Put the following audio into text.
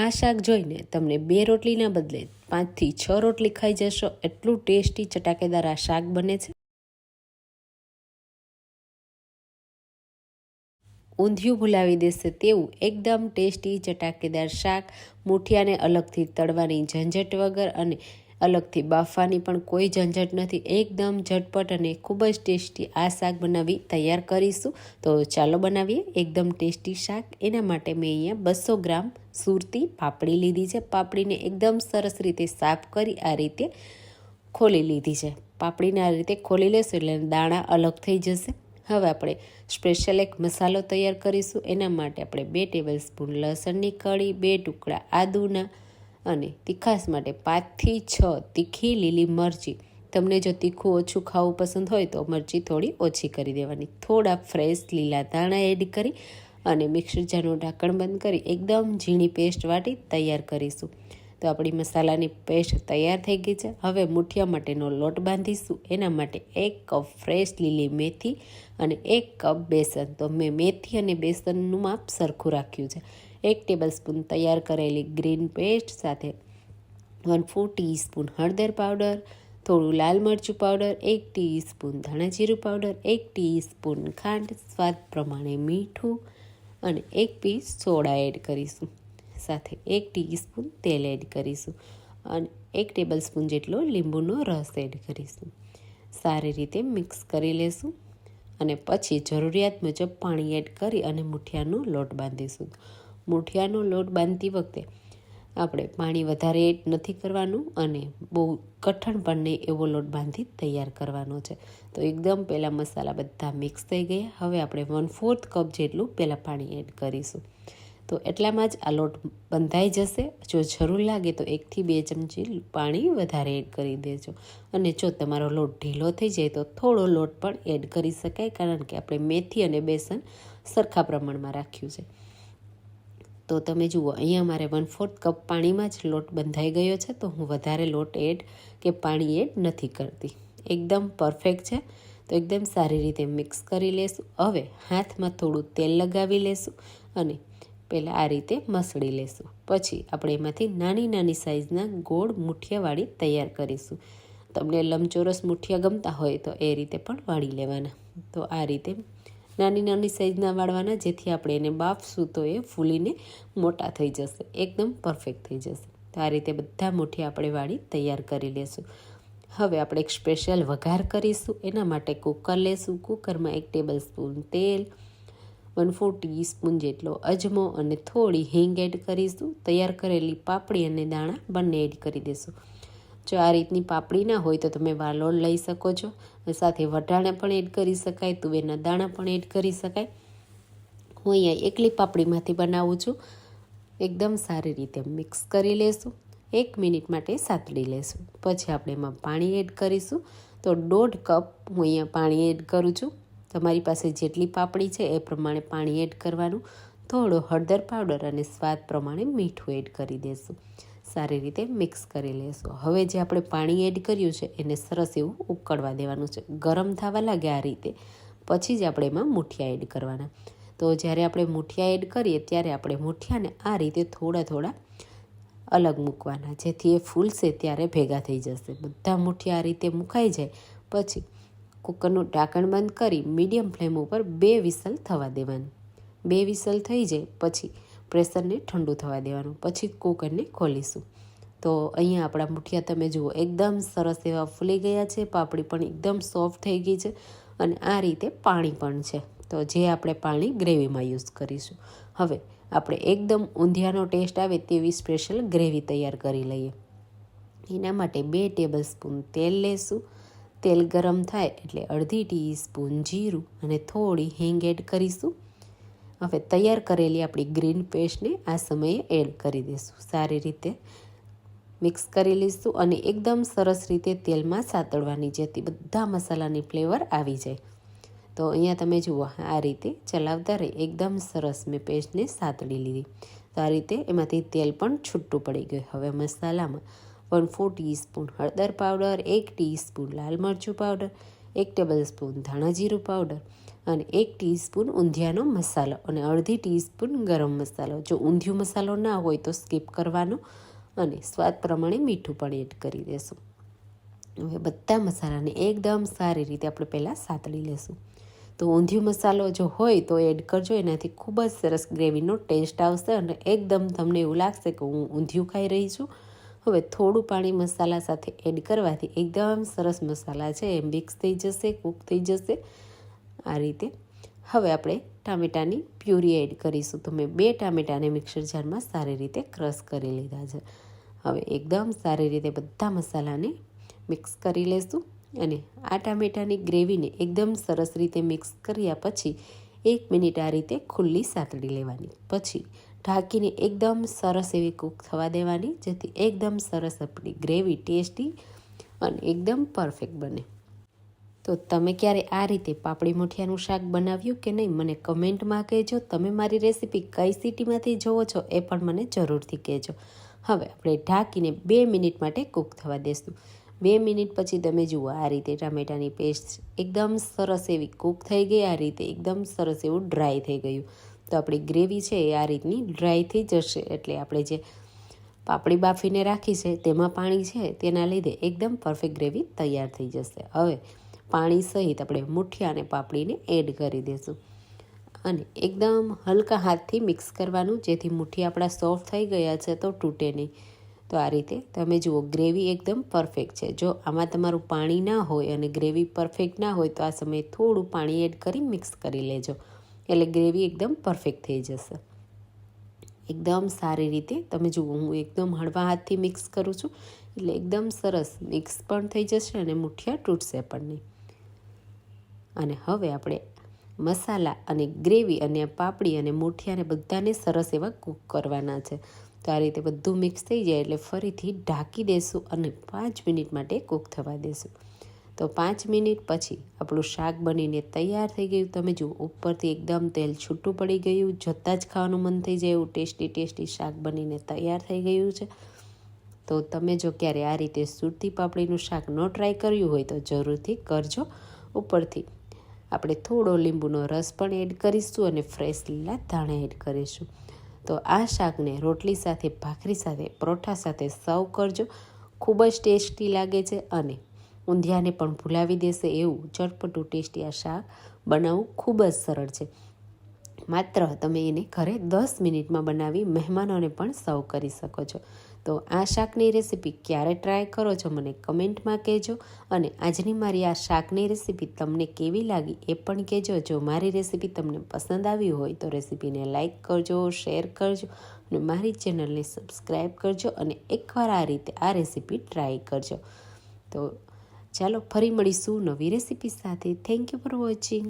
આ શાક જોઈને તમને બે રોટલીના બદલે પાંચથી છ રોટલી ખાઈ જશો. એટલું ટેસ્ટી ચટાકેદાર આ શાક બને છે. ઊંધિયું ભૂલાવી દેશે તેવું એકદમ ટેસ્ટી ચટાકેદાર શાક. મૂઠિયાને અલગથી તળવાની ઝંઝટ વગર અને અલગથી બાફવાની પણ કોઈ ઝંઝટ નથી. એકદમ ઝટપટ અને ખૂબ જ ટેસ્ટી આ શાક બનાવી તૈયાર કરીશું. તો ચાલો બનાવીએ એકદમ ટેસ્ટી શાક. એના માટે મેં અહીંયા બસો ગ્રામ સુરતી પાપડી લીધી છે. પાપડીને એકદમ સરસ રીતે સાફ કરી આ રીતે ખોલી લીધી છે. પાપડીને આ રીતે ખોલી લેશું એટલે દાણા અલગ થઈ જશે. હવે આપણે સ્પેશિયલ એક મસાલો તૈયાર કરીશું. એના માટે આપણે બે ટેબલ સ્પૂન લસણની કળી, બે ટુકડા આદુના અને તીખાસ માટે પાંચથી છ તીખી લીલી મરચી. તમને જો તીખું ઓછું ખાવું પસંદ હોય તો મરચી થોડી ઓછી કરી દેવાની. થોડા ફ્રેશ લીલા ધાણા એડ કરી અને મિક્સર જારનું ઢાંકણ બંધ કરી એકદમ ઝીણી પેસ્ટ વાટી તૈયાર કરીશું. તો આપણી મસાલાની પેસ્ટ તૈયાર થઈ ગઈ છે. હવે મુઠિયા માટેનો લોટ બાંધીશું. એના માટે એક કપ ફ્રેશ લીલી મેથી અને એક કપ બેસન. તો મેં મેથી અને બેસનનું માપ સરખું રાખ્યું છે. એક ટેબલ સ્પૂન તૈયાર કરેલી ગ્રીન પેસ્ટ સાથે વન ફોર ટીસ્પૂન હળદર પાવડર થોડું લાલ મરચું પાવડર એક ટીસ્પૂન ધાણાજીરું પાવડર એક ટીસ્પૂન ખાંડ, સ્વાદ પ્રમાણે મીઠું અને એક પીસ સોડા એડ કરીશું. સાથે એક ટીસ્પૂન તેલ એડ કરીશું અને એક ટેબલ સ્પૂન જેટલો લીંબુનો રસ એડ કરીશું. સારી રીતે મિક્સ કરી લેશું અને પછી જરૂરિયાત મુજબ પાણી એડ કરી અને મુઠિયાનો લોટ બાંધીશું. મુઠિયાનો લોટ બાંધતી વખતે આપણે પાણી વધારે એડ નથી કરવાનું અને બહુ કઠણ પણ નહીં એવો લોટ બાંધી તૈયાર કરવાનો છે. તો એકદમ પહેલાં મસાલા બધા મિક્સ થઈ ગયા. હવે આપણે વન ફોર્થ કપ જેટલું પહેલાં પાણી એડ કરીશું. તો એટલામાં જ આ લોટ બંધાઈ જશે. જો જરૂર લાગે તો એકથી બે ચમચી પાણી વધારે એડ કરી દેજો. અને જો તમારો લોટ ઢીલો થઈ જાય તો થોડો લોટ પણ એડ કરી શકાય. કારણ કે આપણે મેથી અને બેસન સરખા પ્રમાણમાં રાખ્યું છે. તો તમે જુઓ, અહીંયા મારે વન ફોર્થ કપ પાણીમાં જ લોટ બંધાઈ ગયો છે, તો હું વધારે લોટ એડ કે પાણી એડ નથી કરતી. એકદમ પરફેક્ટ છે. તો એકદમ સારી રીતે મિક્સ કરી લેશું. હવે હાથમાં થોડું તેલ લગાવી લેશું અને પહેલાં આ રીતે મસળી લેશું. પછી આપણે એમાંથી નાની નાની સાઇઝના ગોળ મુઠિયાવાળી તૈયાર કરીશું. તમને લંબચોરસ મુઠિયા ગમતા હોય તો એ રીતે પણ વાળી લેવાના. તો આ રીતે નાની નાની સાઇઝના વાળવાના જેથી આપણે એને બાફશું તો એ ફૂલીને મોટા થઈ જશે. એકદમ પરફેક્ટ થઈ જશે. તો આ રીતે બધા મુઠ્ઠી આપણે વાળી તૈયાર કરી લેશું. હવે આપણે એક સ્પેશિયલ વઘાર કરીશું. એના માટે કુકર લેશું. કુકરમાં એક ટેબલ સ્પૂન તેલ, વન ફોર ટીસ્પૂન જેટલો અજમો અને થોડી હિંગ એડ કરીશું. તૈયાર કરેલી પાપડી અને દાણા બંને એડ કરી દઈશું જો આ રીતની પાપડી ના હોય તો તમે વાલોળ લઈ શકો છો. સાથે વટાણા પણ એડ કરી શકાય, તુવેરના દાણા પણ એડ કરી શકાય. હું અહીંયા એકલી પાપડીમાંથી બનાવું છું. એકદમ સારી રીતે મિક્સ કરી લેશું. એક મિનિટ માટે સાતડી લેશું. પછી આપણે એમાં પાણી એડ કરીશું. તો દોઢ કપ હું અહીંયા પાણી એડ કરું છું. તમારી પાસે જેટલી પાપડી છે એ પ્રમાણે પાણી એડ કરવાનું. થોડો હળદર પાવડર અને સ્વાદ પ્રમાણે મીઠું એડ કરી દેશું. સારી રીતે મિક્સ કરી લેશું. હવે જે આપણે પાણી એડ કર્યું છે, એને સરસ એવું ઉકળવા દેવાનું છે. ગરમ થવા લાગે આ રીતે. પછી જ આપણે એમાં મુઠિયા એડ કરવાના. તો જ્યારે આપણે મુઠિયા એડ કરીએ, ત્યારે આપણે મુઠિયાને આ રીતે થોડા થોડા અલગ મૂકવાના, જેથી એ ફૂલશે ત્યારે ભેગા થઈ જશે. બધા મુઠિયા આ રીતે મુકાઈ જાય. પછી કુકરનું ઢાંકણ બંધ કરી મીડિયમ ફ્લેમ ઉપર બે વિસલ થવા દેવાનું. બે વિસલ થઈ જાય, પછી પ્રેશરને ઠંડુ થવા દેવાનું. પછી કુકરને ખોલીશું. તો અહીંયા આપણા મુઠિયા તમે જુઓ, એકદમ સરસ એવા ફૂલી ગયા છે. પાપડી પણ એકદમ સોફ્ટ થઈ ગઈ છે અને આ રીતે પાણી પણ છે. તો જે આપણે પાણી ગ્રેવીમાં યુઝ કરીશું. હવે આપણે એકદમ ઊંધિયાનો ટેસ્ટ આવે તેવી સ્પેશિયલ ગ્રેવી તૈયાર કરી લઈએ. એના માટે બે ટેબલ સ્પૂન તેલ લેશું. તેલ ગરમ થાય એટલે અડધી ટીસ્પૂન જીરું અને થોડી હિંગ એડ કરીશું. હવે તૈયાર કરેલી આપણી ગ્રીન પેસ્ટને આ સમયે એડ કરી દઈશું. સારી રીતે મિક્સ કરી લઈશું અને એકદમ સરસ રીતે તેલમાં સાતળવાની જેથી બધા મસાલાની ફ્લેવર આવી જાય. તો અહીંયા તમે જુઓ, આ રીતે ચલાવતા રહી. એકદમ સરસ મેં પેસ્ટને સાતળી લીધી. તો આ રીતે એમાંથી તેલ પણ છૂટું પડી ગયું. હવે મસાલામાં વન ફોર ટીસ્પૂન હળદર પાવડર, એક ટીસ્પૂન લાલ મરચું પાવડર એક ટેબલ સ્પૂન ધાણા જીરું પાવડર અને એક ટીસ્પૂન ઊંધિયાનો મસાલો અને અડધી ટીસ્પૂન ગરમ મસાલો. જો ઊંધિયું મસાલો ના હોય તો સ્કીપ કરવાનો અને સ્વાદ પ્રમાણે મીઠું પણ એડ કરી દેશું. હવે બધા મસાલાને એકદમ સારી રીતે આપણે પહેલાં સાતળી લેશું. તો ઊંધિયું મસાલો જો હોય તો એડ કરજો, એનાથી ખૂબ જ સરસ ગ્રેવીનો ટેસ્ટ આવશે અને એકદમ તમને એવું લાગશે કે હું ઊંધિયું ખાઈ રહી છું. હવે થોડું પાણી મસાલા સાથે એડ કરવાથી એકદમ સરસ મસાલા છે એ મિક્સ થઈ જશે, કૂક થઈ જશે. આ રીતે હવે આપણે ટામેટાની પ્યુરી એડ કરીશું. તો મેં બે ટામેટાને મિક્સર જારમાં સારી રીતે ક્રશ કરી લીધા છે. હવે એકદમ સારી રીતે બધા મસાલાને મિક્સ કરી લેશું અને આ ટામેટાની ગ્રેવીને એકદમ સરસ રીતે મિક્સ કર્યા પછી એક મિનિટ આ રીતે ખુલ્લી સાતડી લેવાની. પછી ઢાંકીને એકદમ સરસ એવી કૂક થવા દેવાની, જેથી એકદમ સરસ આપણી ગ્રેવી ટેસ્ટી અને એકદમ પરફેક્ટ બને. તો તમે ક્યારે આ રીતે પાપડી મુઠિયાનું શાક બનાવ્યું કે નહીં, મને કમેન્ટમાં કહેજો. તમે મારી રેસીપી કઈ સિટીમાંથી જોવો છો એ પણ મને જરૂરથી કહેજો. હવે આપણે ઢાંકીને બે મિનિટ માટે કૂક થવા દેશું. બે મિનિટ પછી તમે જુઓ આ રીતે ટામેટાની પેસ્ટ એકદમ સરસ એવી કૂક થઈ ગઈ, આ રીતે એકદમ સરસ એવું ડ્રાય થઈ ગયું. તો આપણી ગ્રેવી છે એ આ રીતની ડ્રાય થઈ જશે. એટલે આપણે જે પાપડી બાફીને રાખી છે તેમાં પાણી છે તેના લીધે એકદમ પરફેક્ટ ગ્રેવી તૈયાર થઈ જશે. હવે પાણી સહિત આપણે મુઠિયા અને પાપડીને એડ કરી દઈશું અને એકદમ હલકા હાથથી મિક્સ કરવાનું, જેથી મુઠ્ઠી આપણા સોફ્ટ થઈ ગયા છે તો તૂટે નહીં. તો આ રીતે તમે જુઓ, ગ્રેવી એકદમ પરફેક્ટ છે. જો આમાં તમારું પાણી ના હોય અને ગ્રેવી પરફેક્ટ ના હોય તો આ સમયે થોડું પાણી એડ કરી મિક્સ કરી લેજો. એટલે ગ્રેવી એકદમ પરફેક્ટ થઈ જશે. એકદમ સારી રીતે તમે જુઓ, હું એકદમ હળવા હાથથી મિક્સ કરું છું. એટલે એકદમ સરસ મિક્સ પણ થઈ જશે અને મુઠિયા તૂટશે પણ નહીં. અને હવે આપણે મસાલા અને ગ્રેવી અને પાપડી અને મુઠિયાને બધાને સરસ એવા કૂક કરવાના છે. તો આ રીતે બધું મિક્સ થઈ જાય એટલે ફરીથી ઢાંકી દેશું અને પાંચ મિનિટ માટે કૂક થવા દેશું. તો પાંચ મિનિટ પછી આપણું શાક બનીને તૈયાર થઈ ગયું. તમે જુઓ, ઉપરથી એકદમ તેલ છૂટું પડી ગયું. જોતાં જ ખાવાનું મન થઈ જાય એવું ટેસ્ટી ટેસ્ટી શાક બનીને તૈયાર થઈ ગયું છે. તો તમે જો ક્યારે આ રીતે સુરતી પાપડીનું શાક ન ટ્રાય કર્યું હોય તો જરૂરથી કરજો. ઉપરથી આપણે થોડો લીંબુનો રસ પણ એડ કરીશું અને ફ્રેશ લીલા ધાણા એડ કરીશું. તો આ શાકને રોટલી સાથે, ભાખરી સાથે, પરોઠા સાથે સર્વ કરજો. ખૂબ જ ટેસ્ટી લાગે છે અને ઊંધિયાને પણ ભૂલાવી દેશે એવું ચટપટું ટેસ્ટી આ શાક બનાવવું ખૂબ જ સરળ છે. માત્ર તમે એને ઘરે દસ મિનિટમાં બનાવી મહેમાનોને પણ સર્વ કરી શકો છો. તો આ શાકની રેસીપી ક્યારે ટ્રાય કરો છો મને કમેન્ટમાં કહેજો અને આજની મારી આ શાકની રેસીપી તમને કેવી લાગી એ પણ કહેજો. જો મારી રેસીપી તમને પસંદ આવી હોય તો રેસીપીને લાઇક કરજો, શેર કરજો અને મારી ચેનલને સબસ્ક્રાઈબ કરજો અને એકવાર આ રીતે આ રેસીપી ટ્રાય કરજો. તો ચાલો ફરી મળીશું નવી રેસીપી સાથે. Thank you for watching